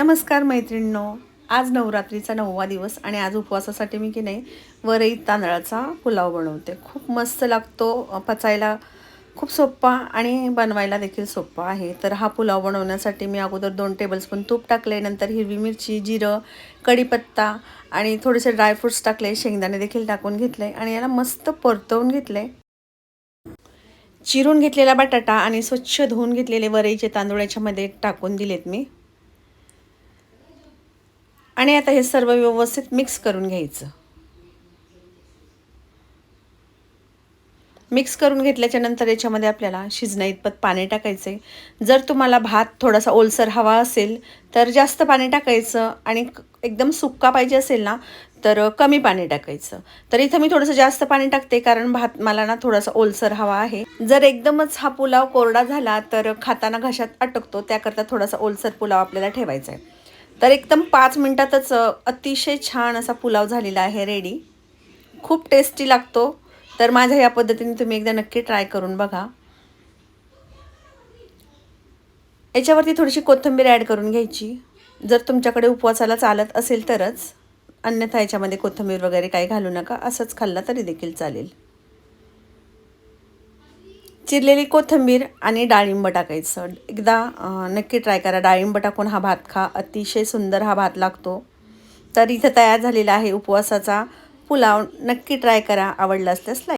नमस्कार मैत्रिणींनो. आज नवरात्रीचा नववा दिवस आणि आज उपवासासाठी मी की नाही वरई तांदळाचा पुलाव बनवते. खूप मस्त लागतो पचायला खूप सोप्पा आणि बनवायला देखील सोप्पा आहे. तर हा पुलाव बनवण्यासाठी मी अगोदर दोन टेबलस्पून तूप टाकले नंतर हिरवी मिरची जिरं कढीपत्ता आणि थोडेसे ड्रायफ्रुट्स टाकले शेंगदाणे देखील टाकून घेतले आणि याला मस्त परतवून घेतले. चिरून घेतलेला बटाटा आणि स्वच्छ धुवून घेतलेले वरईचे तांदूळ याच्यामध्ये टाकून दिलेत मी. आणि आता हे सर्व व्यवस्थित मिक्स करून घ्यायचं. मिक्स करून घेतल्याच्या नंतर याच्यामध्ये आपल्याला शिजण्या इतपत पाणी आहे जर तुम्हाला भात थोडासा ओलसर हवा असेल तर जास्त पाणी टाकायचं आणि एकदम सुक्का पाहिजे असेल ना तर कमी पाणी टाकायचं. तर इथं मी थोडंसं जास्त पाणी टाकते कारण भात मला ना थोडासा ओलसर हवा आहे. जर एकदमच हा पुलाव कोरडा झाला तर खाताना घशात अटकतो त्याकरता थोडासा ओलसर पुलाव आपल्याला ठेवायचा आहे तर एकदम पाच मिनटातच अतिशय छान असा पुलाव झालेला आहे रेडी. खूप टेस्टी लागतो. तर माझ्या या पद्धतीने तुम्ही एकदा नक्की ट्राय करून बघा. याच्यावरती थोडीशी कोथिंबीर ॲड करून घ्यायची. जर तुमच्याकडे उपवासाला चालत असेल तरच अन्यथा याच्यामध्ये कोथिंबीर वगैरे काही घालू नका. असंच खाल्ला तरी देखील चालेल. चिरलेली कोथिंबीर आणि डाळिंब टाकायचं. एकदा नक्की ट्राय करा. डाळिंब टाकून हा भात खा. अतिशय सुंदर हा भात लागतो. तर इथं तयार झालेला आहे उपवासाचा पुलाव. नक्की ट्राय करा. आवडला असल्यास लाईक